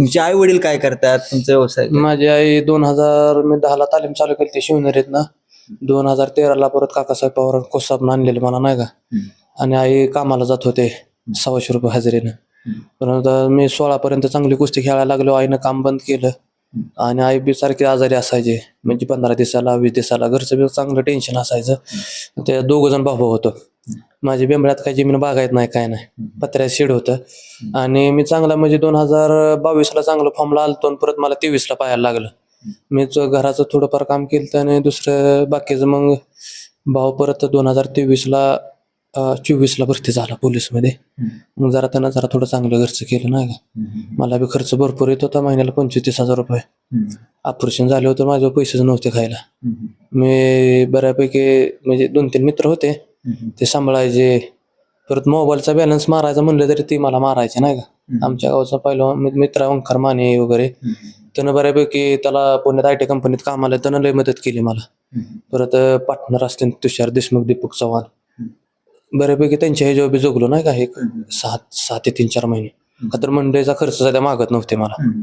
तुमचे आई वडील काय करतात? तुमचा व्यवसाय? काय? माझी आई दोन हजार मी दहाला तालीम चालू केली ती शिवनेरीत ना. दोन हजार तेराला परत काकासाहेब पवार कोसाबनं आणलेलं मला नाही का? आणि आई कामाला जात होते सव्वाशे रुपये हजेरीनं. परंतु मी सोळा पर्यंत चांगली कुस्ती खेळायला लागलो आईनं काम बंद केलं. आणि आई बी सारखी आजारी असायचे. म्हणजे पंधरा दिवसाला वीस दिवसाला घरचं बी चांगलं टेन्शन असायचं. ते दोघ जण भाऊ होतो. माझ्या बेंबळ्यात काही जमीन बागायत नाही काय नाही. पत्र्यात शेड होतं. आणि मी चांगला म्हणजे दोन हजार बावीसला चांगलं फॉर्मला आलतो आणि परत मला तेवीसला पाहायला लागलं. मी घराचं थोडंफार काम केलं आणि दुसरं बाकीचं मग भाऊ परत दोन हजार तेवीसला चोवीसला भरती झाला पोलीसमध्ये. मग जरा त्यानं जरा थोडं चांगलं घरचं केलं नाही का मला बी खर्च भरपूर येत होता महिन्याला पंचवीस हजार रुपये. ऑपरेशन झालं होतं माझ्यावर पैसेच नव्हते खायला. मी बऱ्यापैकी म्हणजे दोन तीन मित्र होते. ते सांभाळायचे. परत मोबाईलचा बॅलन्स मारायचा म्हणलं तरी ती मला मारायचे नाही का? आमच्या गावचा पहिला मित्र ओंकार माने वगैरे त्यानं बऱ्यापैकी त्याला पुण्यात आय टी कंपनीत कामाला त्यानं लय मदत केली मला. परत पार्टनर असते तुषार देशमुख दीपक चव्हाण. बऱ्यापैकी त्यांच्या ह्याच्यावर बी जगलो नाही का? एक सात सहा ते तीन चार महिने. तर मंडईचा खर्च सध्या मागत नव्हते मला.